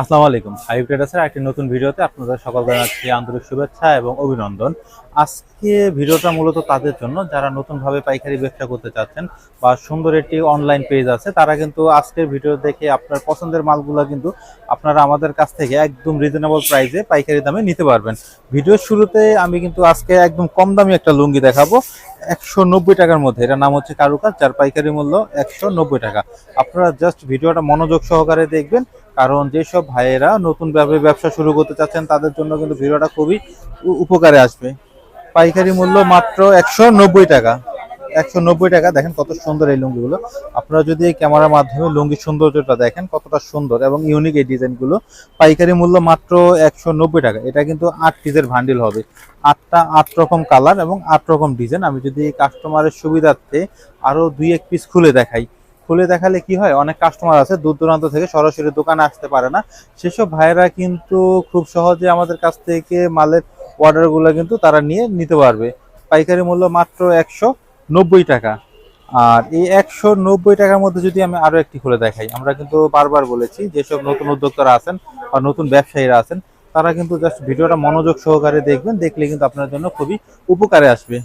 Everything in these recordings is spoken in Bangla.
আসসালামু আলাইকুম। হাইব ট্রেডার্সের একটি নতুন ভিডিওতে আপনাদের সকল জানাচ্ছি আন্তরিক শুভেচ্ছা এবং অভিনন্দন। আজকে ভিডিওটা মূলত তাদের জন্য। যারা নতুনভাবে পাইকারি ব্যবসা করতে চাচ্ছেন বা সুন্দর একটি অনলাইন পেজ আছে, তারা কিন্তু আজকের ভিডিও দেখে আপনার পছন্দের মালগুলো কিন্তু আপনারা আমাদের কাছ থেকে একদম রিজনেবল প্রাইসে পাইকারি দামে নিতে পারবেন। ভিডিওর শুরুতে আমি কিন্তু আজকে একদম কম দামি একটা লুঙ্গি দেখাবো। একশো নব্বই টাকার মধ্যে। এটার নাম হচ্ছে কারুকাজ, যার পাইকারি মূল্য একশো নব্বই টাকা। আপনারা জাস্ট ভিডিওটা মনোযোগ সহকারে দেখবেন। কারণ যেসব ভাইয়েরা নতুন ভাবে ব্যবসা শুরু করতে চাচ্ছেন, তাদের জন্য কিন্তু ভিডিওটা খুবই উপকারে আসবে। পাইকারি মূল্য মাত্র একশো নব্বই টাকা। একশো নব্বই টাকা, দেখেন কত সুন্দর এই লুঙ্গিগুলো। আপনারা যদি এই ক্যামেরার মাধ্যমে লুঙ্গির সৌন্দর্যটা দেখেন, কতটা সুন্দর এবং ইউনিক এই ডিজাইনগুলো। পাইকারি মূল্য মাত্র একশো নব্বই টাকা। এটা কিন্তু আট পিসের ভান্ডিল হবে। আটটা আট রকম কালার এবং আট রকম ডিজাইন আমি যদি কাস্টমারের সুবিধার্থে আরও দুই এক পিস খুলে দেখাই খুলে দেখালে কি হয়? অনেক কাস্টমার আছে, দূর দূরান্ত থেকে সরাসরি দোকানে আসতে পারে না। সেসব ভাইয়েরা কিন্তু খুব সহজে আমাদের কাছ থেকে মালের অর্ডারগুলো কিন্তু তারা নিয়ে নিতে পারবে। পাইকারি মূল্য মাত্র একশো নব্বই টাকা। আর এই একশো নব্বই টাকার মধ্যে যদি আমি আরও একটি খুলে দেখাই, আমরা কিন্তু বারবার বলেছি, যেসব নতুন উদ্যোক্তারা আছেন বা নতুন ব্যবসায়ীরা আছেন, তারা কিন্তু জাস্ট ভিডিওটা মনোযোগ সহকারে দেখবেন, দেখলে কিন্তু আপনার জন্য খুবই উপকারে আসবে।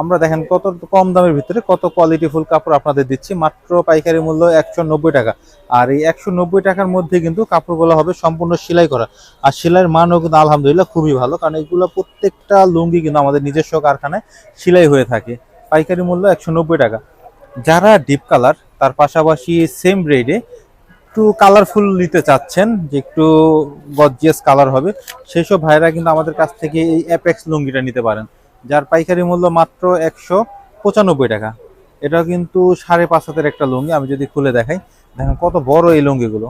আমরা দেখেন কত কম দামের ভিতরে কত কোয়ালিটি ফুল কাপড় আপনাদের দিচ্ছি। মাত্র পাইকারি মূল্য একশো নব্বই টাকা। আর এই একশো নব্বই টাকার মধ্যে কিন্তু কাপড়গুলো হবে সম্পূর্ণ সেলাই করা। আর সেলাইয়ের মানও কিন্তু আলহামদুলিল্লাহ খুবই ভালো, কারণ এগুলো প্রত্যেকটা লুঙ্গি কিন্তু আমাদের নিজস্ব কারখানায় সেলাই হয়ে থাকে। পাইকারি মূল্য একশো নব্বই টাকা। যারা ডিপ কালার তার পাশাপাশি সেম রেডে একটু কালারফুল নিতে চাচ্ছেন, যে একটু গর্জিয়াস কালার হবে সেই সব ভাইরা কিন্তু আমাদের কাছ থেকে এই অ্যাপেক্স লুঙ্গিটা নিতে পারেন। যার পাইকারি মূল্য মাত্র একশো পঁচানব্বই টাকা। এটা কিন্তু সাড়ে পাঁচ হাতের একটা লুঙ্গি, আমি যদি খুলে দেখাই, দেখেন কত বড় এই লুঙ্গিগুলো।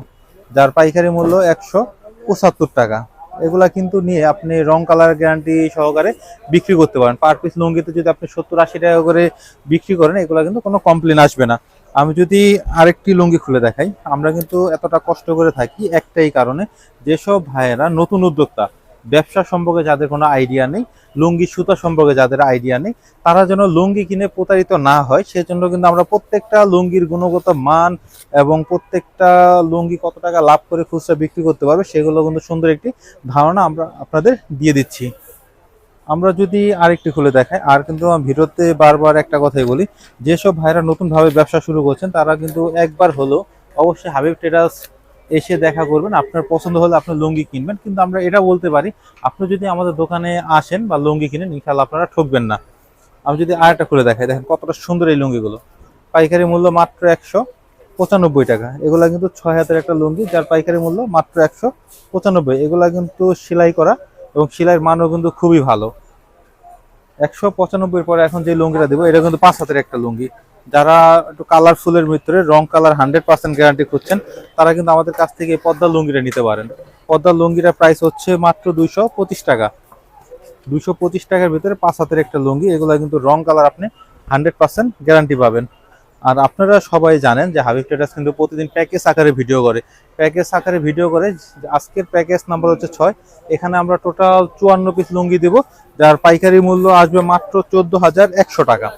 যার পাইকারি মূল্য একশো পঁচাত্তর টাকা। এগুলা কিন্তু নিয়ে আপনি রং কালার গ্যারান্টি সহকারে বিক্রি করতে পারেন। পার পিস লুঙ্গিতে যদি আপনি সত্তর আশি টাকা করে বিক্রি করেন, এগুলা কিন্তু কোনো কমপ্লেন আসবে না। আমি যদি আরেকটি লুঙ্গি খুলে দেখাই, আমরা কিন্তু এতটা কষ্ট করে থাকি একটাই কারণে, যেসব ভাইয়েরা নতুন উদ্যোক্তা ব্যবসা সম্পর্কে যাদের কোনো আইডিয়া নেই, লুঙ্গি, সুতা সম্পর্কে যাদের আইডিয়া নেই, তারা যেন লুঙ্গি কিনে প্রতারিত না হয়, সেজন্য কিন্তু আমরা প্রত্যেকটা লুঙ্গির গুণগত মান এবং প্রত্যেকটা লুঙ্গি কত টাকা লাভ করে খুচরা বিক্রি করতে পারবে, সেগুলো কিন্তু সুন্দর একটি ধারণা আমরা আপনাদের দিয়ে দিচ্ছি। আমরা যদি আরেকটি খুলে দেখাই, আর কিন্তু ভিডিওতে বারবার একটা কথাই বলি, যেসব ভাইরা নতুনভাবে ব্যবসা শুরু করছেন, তারা কিন্তু একবার হলো অবশ্যই হাবিব ট্রেডার্স এসে দেখা করবেন। আপনার পছন্দ হলে আপনি লুঙ্গি কিনবেন, কিন্তু আমরা এটা বলতে পারি, আপনি যদি আমাদের দোকানে আসেন বা লুঙ্গি কিনেন ইনশাল্লাহ আপনারা ঠকবেন না। আমি যদি আরেকটা খুলে দেখাই, দেখেন কতটা সুন্দর এই লুঙ্গিগুলো। পাইকারি মূল্য মাত্র একশো পঁচানব্বই টাকা। এগুলা কিন্তু ছয় হাতের একটা লুঙ্গি, যার পাইকারি মূল্য মাত্র একশো পঁচানব্বই। এগুলা কিন্তু সেলাই করা এবং সেলাইয়ের মানও কিন্তু খুবই ভালো। একশো পঁচানব্বই পরে এখন যে লুঙ্গিটা দেবো, এটা কিন্তু পাঁচ হাতের একটা লুঙ্গি। যারা একটু কালারফুলের ভিতরে, রং কালার হান্ড্রেড পার্সেন্ট গ্যারান্টি খুঁজছেন, তারা কিন্তু আমাদের কাছ থেকে পদ্মা লুঙ্গিটা নিতে পারেন। পদ্মা লুঙ্গিটার প্রাইস হচ্ছে মাত্র দুইশো পঁচিশ টাকা। দুইশো পঁচিশ টাকার ভিতরে পাঁচ হাতের একটা লুঙ্গি, এগুলো কিন্তু রং কালার আপনি হান্ড্রেড পার্সেন্ট গ্যারান্টি পাবেন। আর আপনারা সবাই জানেন যে হাবিব ট্রেডার্স কিন্তু প্রতিদিন প্যাকেজ আকারে ভিডিও করে। প্যাকেজ আকারে ভিডিও করে, আজকের প্যাকেজ নাম্বার হচ্ছে ছয়। এখানে আমরা টোটাল চুয়ান্ন পিস লুঙ্গি দেব, যার পাইকারি মূল্য আসবে মাত্র চোদ্দ হাজার একশো টাকা।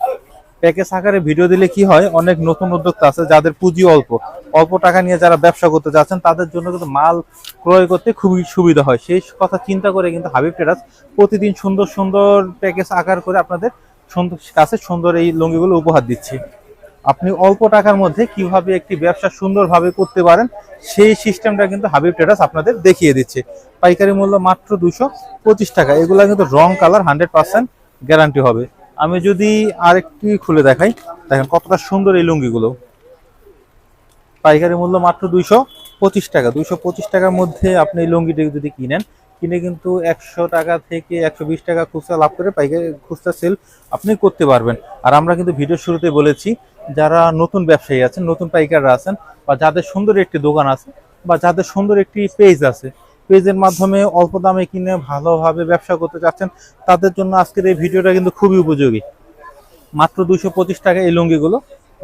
প্যাকেজ আকারে ভিডিও দিলে কি হয়? অনেক নতুন উদ্যোক্তা আছে যাদের পুঁজি অল্প। অল্প টাকা নিয়ে যারা ব্যবসা করতে যাচ্ছেন, তাদের জন্য কিন্তু মাল ক্রয় করতে খুবই সুবিধা হয়। সেই কথা চিন্তা করে কিন্তু হাবিব ট্রেডার্স প্রতিদিন সুন্দর সুন্দর প্যাকেজ আকার করে আপনাদের সুন্দর কাছে সুন্দর এই লুঙ্গিগুলো উপহার দিচ্ছে। আপনি অল্প টাকার মধ্যে কীভাবে একটি ব্যবসা সুন্দরভাবে করতে পারেন, সেই সিস্টেমটা কিন্তু হাবিব ট্রেডার্স আপনাদের দেখিয়ে দিচ্ছে। পাইকারি মূল্য মাত্র দুশো টাকা। এগুলো কিন্তু রং কালার হান্ড্রেড গ্যারান্টি হবে। আমি যদি আরেকটি খুলে দেখাই, দেখেন কতটা সুন্দর এই লুঙ্গিগুলো। পাইকারি মূল্য মাত্র দুইশো পঁচিশ টাকা। দুইশো পঁচিশ টাকার মধ্যে আপনি এই লুঙ্গিটি যদি কিনেন, কিনে কিন্তু একশো টাকা থেকে একশো বিশ টাকা খুচরা লাভ করে পাইকারি খুচরা সেল আপনি করতে পারবেন। আর আমরা কিন্তু ভিডিও শুরুতে বলেছি, যারা নতুন ব্যবসায়ী আছেন, নতুন পাইকাররা আছেন, বা যাদের সুন্দর একটি দোকান আছে, বা যাদের সুন্দর একটি পেজ আছে পেজের মাধ্যমে অল্প দামে কিনে ভালোভাবে ব্যবসা করতে চাচ্ছেন, তাদের জন্য আজকের এই ভিডিওটা কিন্তু খুবই উপযোগী। মাত্র দুইশো পঁচিশ টাকা এই লুঙ্গিগুলো,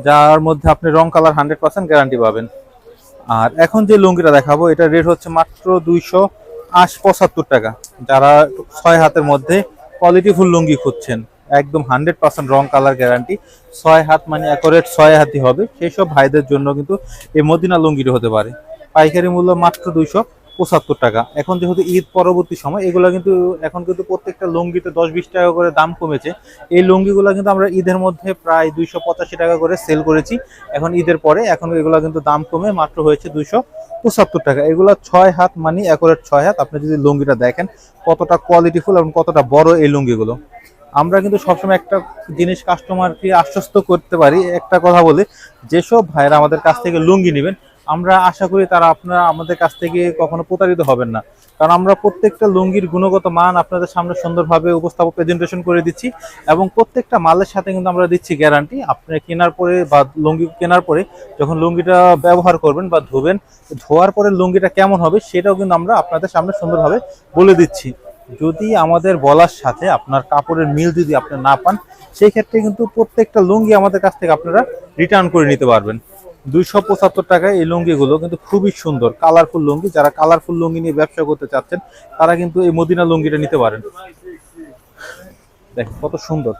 যার মধ্যে আপনি রং কালার হান্ড্রেড পার্সেন্ট গ্যারান্টি পাবেন। আর এখন যে লুঙ্গিটা দেখাবো এটা রেট হচ্ছে মাত্র দুইশো আশ পঁচাত্তর টাকা। যারা ছয় হাতের মধ্যে কোয়ালিটিফুল লুঙ্গি খুঁজছেন, একদম হান্ড্রেড পার্সেন্ট রং কালার গ্যারান্টি, ছয় হাত মানে অ্যাকোরেট ছয় হাতই হবে, সেই সব ভাইদের জন্য কিন্তু এই মদিনা লুঙ্গিটি হতে পারে। পাইকারি মূল্য মাত্র দুইশো পঁচাত্তর টাকা। এখন যেহেতু ঈদ পরবর্তী সময়, এগুলো কিন্তু এখন কিন্তু প্রত্যেকটা লুঙ্গিতে দশ বিশ টাকা করে দাম কমেছে। এই লুঙ্গিগুলো কিন্তু আমরা ঈদের মধ্যে প্রায় দুইশো পঁচাশি টাকা করে সেল করেছি। এখন ঈদের পরে এখন এগুলো কিন্তু দাম কমে মাত্র হয়েছে দুইশো পঁচাত্তর টাকা। এগুলো ছয় হাত মানে একরের ছয় হাত। আপনি যদি লুঙ্গিটা দেখেন, কতটা কোয়ালিটিফুল এবং কতটা বড় এই লুঙ্গিগুলো। আমরা কিন্তু সবসময় একটা জিনিস কাস্টমারকে আশ্বস্ত করতে পারি। একটা কথা বলে, যেসব ভাইরা আমাদের কাছ থেকে লুঙ্গি নেবেন আমরা আশা করি তারা আপনারা আমাদের কাছ থেকে কখনো প্রতারিত হবেন না। কারণ আমরা প্রত্যেকটা লুঙ্গির গুণগত মান আপনাদের সামনে সুন্দরভাবে উপস্থাপক প্রেজেন্টেশন করে দিচ্ছি এবং প্রত্যেকটা মালের সাথে কিন্তু আমরা দিচ্ছি গ্যারান্টি আপনি কেনার পরে বা লুঙ্গি কেনার পরে যখন লুঙ্গিটা ব্যবহার করবেন বা ধোবেন, ধোয়ার পরে লুঙ্গিটা কেমন হবে সেটাও কিন্তু আমরা আপনাদের সামনে সুন্দরভাবে বলে দিচ্ছি। যদি আমাদের বলার সাথে আপনার কাপড়ের মিল যদি আপনি না পান সেই ক্ষেত্রে কিন্তু প্রত্যেকটা লুঙ্গি আমাদের কাছ থেকে আপনারা রিটার্ন করে নিতে পারবেন। দুইশো পঁচাত্তর টাকায় এই লুঙ্গিগুলো কিন্তু খুবই সুন্দর কালারফুল লুঙ্গি। যারা কালারফুল লুঙ্গি নিয়ে ব্যবসা করতে চাচ্ছেন, তারা কিন্তু এই মদিনা লুঙ্গিটা নিতে পারেন। দেখ কত সুন্দর,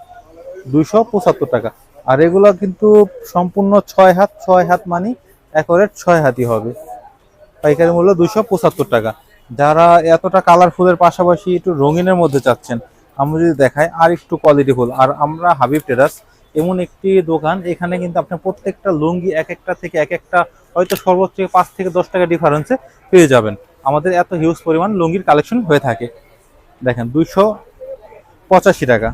দুইশো পঁচাত্তর টাকা। আর এগুলো কিন্তু সম্পূর্ণ ছয় হাত ছয় হাত মানে একরের ছয় হাতই হবে। পাইকারি মূল্য দুইশো পঁচাত্তর টাকা। যারা এতটা কালারফুলের পাশাপাশি একটু রঙিনের মধ্যে চাচ্ছেন, আমরা যদি দেখাই আর একটু কোয়ালিটিফুল আর আমরা হাবিব ট্রেডার্স এমন একটি দোকান, এখানে কিন্তু আপনার প্রত্যেকটা লুঙ্গি এক একটা থেকে এক একটা, হয়তো সর্বোচ্চ পাঁচ থেকে দশ টাকা ডিফারেন্সে পেয়ে যাবেন। আমাদের এত হিউজ পরিমাণ লুঙ্গির কালেকশন হয়ে থাকে। দেখেন, দুইশো পঁচাশি টাকা।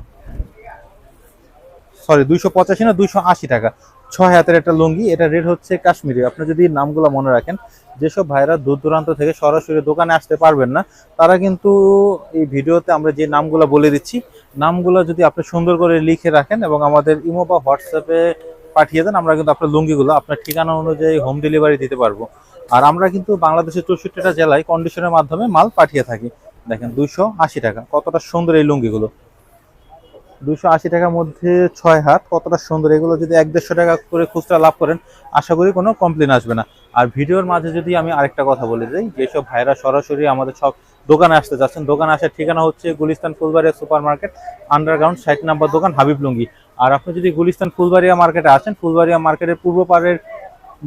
সরি দুইশো পঁচাশি না, দুইশো আশি টাকা। ছয় হাতের একটা লুঙ্গি, এটা রেট হচ্ছে কাশ্মীরি। আপনি যদি নামগুলো মনে রাখেন, যেসব ভাইরা দূর দূরান্ত থেকে সরাসরি দোকানে আসতে পারবেন না, তারা কিন্তু এই ভিডিওতে আমরা যে নামগুলো বলে দিচ্ছি, নামগুলো যদি আপনি সুন্দর করে লিখে রাখেন এবং আমাদের ইমো বা হোয়াটসঅ্যাপে পাঠিয়ে দেন, আমরা কিন্তু আপনার লুঙ্গিগুলো আপনার ঠিকানা অনুযায়ী হোম ডেলিভারি দিতে পারব। আর আমরা কিন্তু বাংলাদেশের চৌষট্টিটা জেলায় কন্ডিশনের মাধ্যমে মাল পাঠিয়ে থাকি। দেখেন, দুইশো আশি টাকা। কতটা সুন্দর এই লুঙ্গিগুলো। দুশো আশি টাকার মধ্যে ছয় হাত, কতটা সুন্দর। এগুলো যদি এক দেড়শো টাকা করে খুচরা লাভ করেন, আশা করি কোনো কমপ্লেন আসবে না। আর ভিডিওর মাঝে যদি আমি আরেকটা কথা বলে দিই, যেসব ভাইরা সরাসরি আমাদের সব দোকানে আসতে যাচ্ছেন, দোকানে আসার ঠিকানা হচ্ছে Gulistan Fulbaria super market underground ষাট নাম্বার দোকান, হাবিব লুঙ্গি। আর আপনি যদি গুলিস্তান ফুলবাড়িয়া মার্কেটে আসেন, ফুলবাড়িয়া মার্কেটের পূর্ব পাড়ের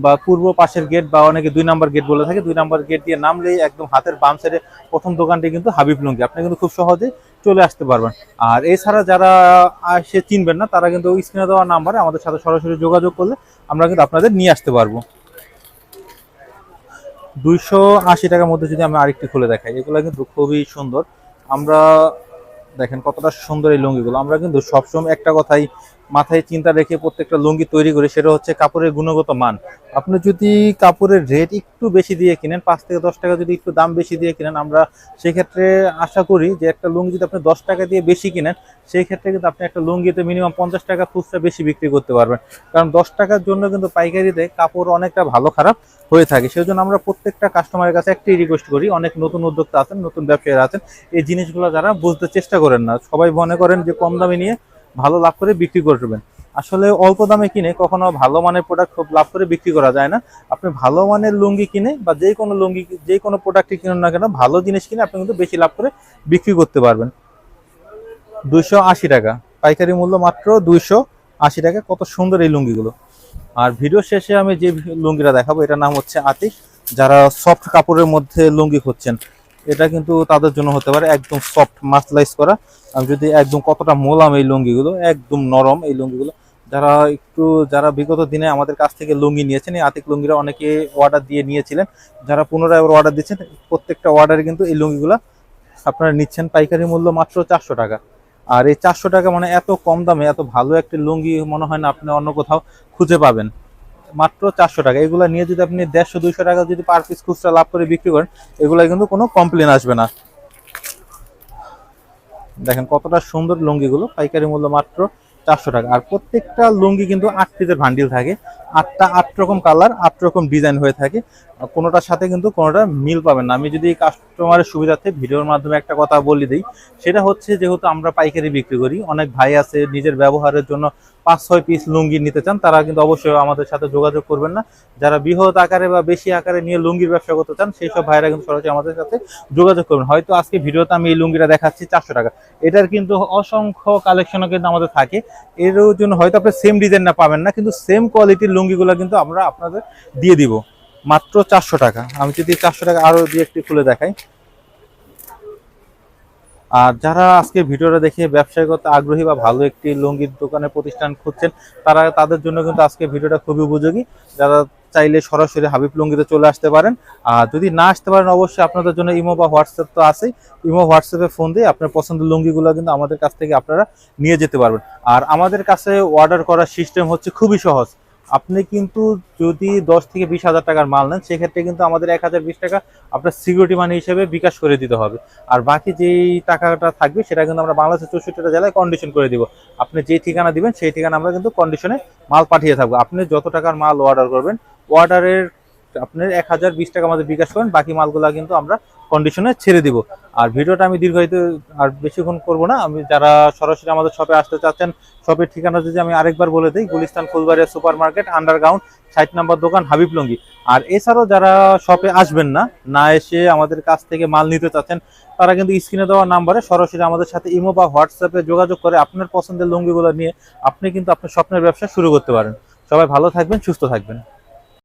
বা পূর্ব পাশের গেট বা অনেকে দুই নাম্বার গেট বলে থাকে, দুই নাম্বার গেট দিয়ে নামলেই একদম হাতের বাম সাইডে প্রথম দোকানটি কিন্তু হাবিব লুঙ্গি। আপনি কিন্তু খুব সহজে চলে আসতে পারবেন। আর এছাড়া যারা সে চিনবেন না, তারা কিন্তু স্ক্রিনে দেওয়া নাম্বারে আমাদের সাথে সরাসরি যোগাযোগ করলে আমরা কিন্তু আপনাদের নিয়ে আসতে পারব। দুইশো আশি টাকার মধ্যে যদি আমি আরেকটি খুলে দেখাই, এগুলো কিন্তু খুবই সুন্দর। আমরা দেখেন কতটা সুন্দর এই লুঙ্গিগুলো। আমরা কিন্তু সবসময় একটা কথাই মাথায় চিন্তা রেখে প্রত্যেকটা লুঙ্গি তৈরি করি, সেটা হচ্ছে কাপড়ের গুণগত মান। আপনি যদি কাপড়ের রেট একটু বেশি দিয়ে কিনেন, পাঁচ থেকে দশ টাকা যদি একটু দাম বেশি দিয়ে কিনেন, আমরা সেক্ষেত্রে আশা করি যে একটা লুঙ্গি যদি আপনি দশ টাকা দিয়ে বেশি কিনেন সেই ক্ষেত্রে কিন্তু আপনি একটা লুঙ্গিতে মিনিমাম পঞ্চাশ টাকা খুচরা বেশি বিক্রি করতে পারবেন। কারণ দশ টাকার জন্য কিন্তু পাইকারিতে কাপড় অনেকটা ভালো খারাপ হয়ে থাকে। সেই জন্য আমরা প্রত্যেকটা কাস্টমারের কাছে একটাই রিকোয়েস্ট করি, অনেক নতুন উদ্যোক্তা আছেন, নতুন ব্যবসায়ীরা আছেন, এই জিনিসগুলো যারা বুঝতে চেষ্টা করেন না, সবাই মনে করেন যে কম দামে নিয়ে ভালো লাভ করে বিক্রি করবেন আসলে অল্প দামে কিনে কখনো ভালো মানের প্রোডাক্ট খুব লাভ করে বিক্রি করা যায় না। আপনি ভালো মানের লুঙ্গি কিনে বা যে কোনো লুঙ্গি, যে কোনো প্রোডাক্টই কিনুন না কেন, ভালো জিনিস কিনে আপনি কিন্তু বেশি লাভ করে বিক্রি করতে পারবেন। দুইশো আশি টাকা। পাইকারি মূল্য মাত্র দুইশো আশি টাকা। কত সুন্দর এই লুঙ্গিগুলো। আর ভিডিও শেষে আমি যে লুঙ্গিটা দেখাবো, এটার নাম হচ্ছে আতিক। যারা সফট কাপড়ের মধ্যে লুঙ্গি খুঁজছেন এটা কিন্তু তাদের জন্য হতে পারে একদম সফট মাসলাইজ করা। আমি যদি একদম কতটা মোলাম এই লুঙ্গিগুলো, একদম নরম এই লুঙ্গিগুলো, যারা একটু, যারা বিগত দিনে আমাদের কাছ থেকে লুঙ্গি নিয়েছেন, এই আতিক লুঙ্গিরা অনেকে অর্ডার দিয়ে নিয়েছিলেন। যারা পুনরায় অর্ডার দিচ্ছেন, প্রত্যেকটা অর্ডারে কিন্তু এই লুঙ্গিগুলো আপনারা নিচ্ছেন পাইকারি মূল্য মাত্র চারশো টাকা। আর এই চারশো টাকা মানে এত কম দামে এত ভালো একটি লুঙ্গি মনে হয় না আপনি অন্য কোথাও খুঁজে পাবেন। মাত্র চারশো টাকা। এগুলো নিয়ে যদি আপনি দেড়শো, দুইশো টাকা যদি পার পিস খুচরা লাভ করে বিক্রি করেন, এগুলো কিন্তু কোনো কমপ্লেন আসবে না। দেখেন কতটা সুন্দর লুঙ্গিগুলো, পাইকারি মূল্য মাত্র চারশো টাকা। আর প্রত্যেকটা লুঙ্গি কিন্তু আট পিসের ভান্ডিল থাকে। আটটা আট রকম কালার, আট রকম ডিজাইন হয়ে থাকে। কোনোটার সাথে কিন্তু কোনোটা মিল পাবেন না। আমি যদি কাস্টমারের সুবিধার্থে ভিডিওর মাধ্যমে একটা কথা বলে দিই, সেটা হচ্ছে যেহেতু আমরা পাইকারি বিক্রি করি, অনেক ভাই আছে নিজের ব্যবহারের জন্য পাঁচ, ছয় পিস লুঙ্গি নিতে চান, তারা কিন্তু অবশ্যই আমাদের সাথে যোগাযোগ করবেন না। যারা বৃহৎ আকারে বা বেশি আকারে নিয়ে লুঙ্গির ব্যবসা করতে চান সেই সব ভাইরা কিন্তু সরাসরি আমাদের সাথে যোগাযোগ করবেন। হয়তো আজকে ভিডিওতে আমি এই লুঙ্গিটা দেখাচ্ছি চারশো টাকা। এটার কিন্তু অসংখ্য কালেকশনও কিন্তু আমাদের থাকে। এর জন্য হয়তো আপনি সেম ডিজাইন না পাবেন না, কিন্তু সেম কোয়ালিটির লুঙ্গিগুলো কিন্তু আমরা আপনাদের দিয়ে দিব। মাত্র চারশো টাকা। আমি যদি চারশো টাকা আরও দিয়ে একটু খুলে দেখাই। আর যারা আজকে ভিডিওটা দেখে ব্যবসায় করতে আগ্রহী বা ভালো একটি লুঙ্গির দোকানের প্রতিষ্ঠান খুঁজছেন, তারা তাদের জন্য কিন্তু আজকে ভিডিওটা খুবই উপযোগী। যারা চাইলে সরাসরি হাবিব লুঙ্গিতে চলে আসতে পারেন। আর যদি না আসতে পারেন, অবশ্যই আপনাদের জন্য ইমো বা হোয়াটসঅ্যাপ তো আছেই। ইমো, হোয়াটসঅ্যাপে ফোন দিয়ে আপনার পছন্দের লুঙ্গিগুলো কিন্তু আমাদের কাছ থেকে আপনারা নিয়ে যেতে পারবেন। আর আমাদের কাছে অর্ডার করার সিস্টেম হচ্ছে খুবই সহজ। আপনি কিন্তু যদি দশ থেকে বিশ হাজার টাকার মাল নেন, সেক্ষেত্রে কিন্তু আমাদের এক হাজার বিশ টাকা আপনার সিকিউরিটি মানি হিসেবে বিকাশ করে দিতে হবে। আর বাকি যেই টাকাটা থাকবে, সেটা কিন্তু আমরা বাংলাদেশের চৌষট্টিটা জেলায় কন্ডিশন করে দিব। আপনি যেই ঠিকানা দিবেন, সেই ঠিকানা আমরা কিন্তু কন্ডিশনে মাল পাঠিয়ে থাকব। আপনি যত টাকার মাল অর্ডার করবেন অর্ডারের আপনার এক হাজার বিশ টাকা আমাদের বিকাশ করেন, বাকি মালগুলো কিন্তু আমরা কন্ডিশনে ছেড়ে দিব। আর ভিডিওটা আমি দীর্ঘায়িত আর বেশিক্ষণ করব না। আমি যারা সরাসরি আমাদের শপে আসতে চাচ্ছেন শপের ঠিকানা যদি আমি আরেকবার বলে দিই, Gulistan Fulbaria super market underground ষাট নাম্বার দোকান, হাবিব লুঙ্গি। আর এছাড়াও যারা শপে আসবেন না না এসে আমাদের কাছ থেকে মাল নিতে চাচ্ছেন, তারা কিন্তু স্ক্রিনে দেওয়া নাম্বারে সরাসরি আমাদের সাথে ইমো বা হোয়াটসঅ্যাপে যোগাযোগ করে আপনার পছন্দের লুঙ্গিগুলো নিয়ে আপনি কিন্তু আপনার স্বপ্নের ব্যবসা শুরু করতে পারেন। সবাই ভালো থাকবেন, সুস্থ থাকবেন।